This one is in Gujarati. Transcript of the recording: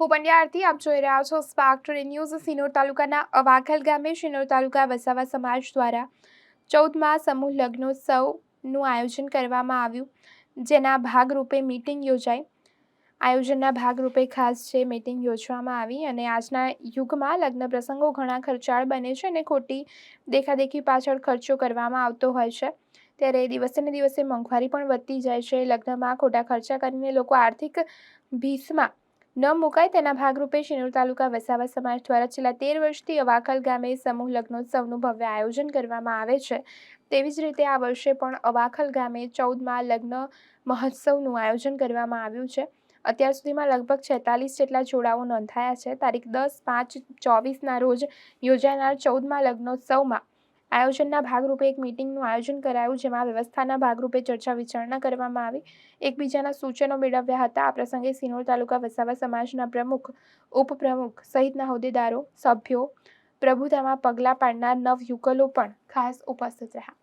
હું પંડ્યા આરતી, આપ જોઈ રહ્યા છો સ્પાર્ક ટુડે ન્યૂઝ સિનોર તાલુકાના અવાખલ ગામે શિનોર તાલુકા વસાવા સમાજ દ્વારા ચૌદમાં સમૂહ લગ્નોત્સવનું આયોજન કરવામાં આવ્યું, જેના ભાગરૂપે મીટિંગ યોજાઈ. આયોજનના ભાગરૂપે ખાસ છે મીટિંગ યોજવામાં આવી અને આજના યુગમાં લગ્ન પ્રસંગો ઘણા ખર્ચાળ બને છે અને ખોટી દેખાદેખી પાછળ ખર્ચો કરવામાં આવતો હોય છે. ત્યારે દિવસે ને દિવસે મોંઘવારી પણ વધતી જાય છે. લગ્નમાં ખોટા ખર્ચા કરીને લોકો આર્થિક ભીસમાં ન મુકાય તેના ભાગરૂપે શિનોર તાલુકા વસાવા સમાજ દ્વારા છેલ્લા તેર વર્ષથી અવાખલ ગામે સમૂહ લગ્નોત્સવનું ભવ્ય આયોજન કરવામાં આવે છે. તેવી જ રીતે આ વર્ષે પણ અવાખલ ગામે ચૌદમાં લગ્ન મહોત્સવનું આયોજન કરવામાં આવ્યું છે. અત્યાર સુધીમાં લગભગ છેતાલીસ જેટલા જોડાઓ નોંધાયા છે. તારીખ દસ પાંચ ચોવીસના રોજ યોજાનાર ચૌદમાં લગ્નોત્સવમાં આયોજનના ભાગરૂપે એક મિટિંગનું આયોજન કરાયું, જેમાં વ્યવસ્થાના ભાગરૂપે ચર્ચા વિચારણા કરવામાં આવી. એકબીજાના સૂચનો મેળવ્યા હતા. આ પ્રસંગે સિનોર તાલુકા વસાવા સમાજના પ્રમુખ, ઉપપ્રમુખ સહિતના હોદ્દેદારો, સભ્યો, પ્રભુતામાં પગલાં પાડનાર નવયુગલો પણ ખાસ ઉપસ્થિત રહ્યા.